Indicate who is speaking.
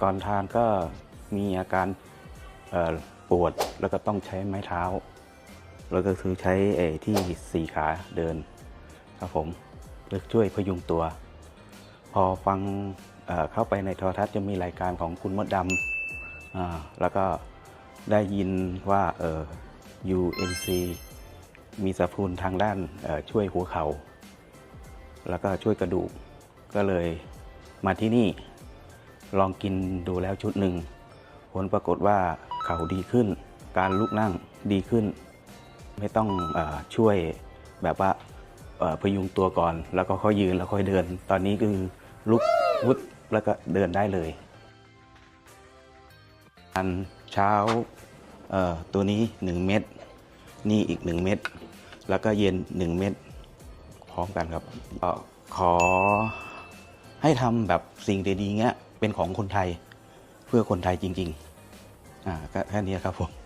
Speaker 1: ก่อนทานก็มีอาการปวดแล้วก็ต้องใช้ไม้เท้า แล้วก็คือใช้เอที่สี่ขาเดินครับผมเพื่อช่วยพยุงตัว พอฟังเเข้าไปในโทรทัศน์จะมีรายการของคุณมดดำแล้วก็ได้ยินว่าเออ UNC มีสรรพคุณทางด้านช่วยหัวเขา่าแล้วก็ช่วยกระดูกก็เลยมาที่นี่ ลองกินดูแล้วชุดหนึ่ง ผลปรากฏว่าเข่าดีขึ้น การลุกนั่งดีขึ้น ไม่ต้องอช่วยแบบว่าพยุงตัวก่อน แล้วก็ค่อยยืนแล้วค่อยเดิน ตอนนี้คือลุกวุดแล้วก็เดินได้เลยอันเช้าตัวนี้ 1 เม็ดนี่อีก 1 เม็ดแล้วก็เย็น 1 เม็ดพร้อมกันครับขอ ให้ทำแบบสิ่งดีๆเงี้ยเป็นของคนไทยเพื่อคนไทยจริงๆอ่าก็แค่นี้ครับผม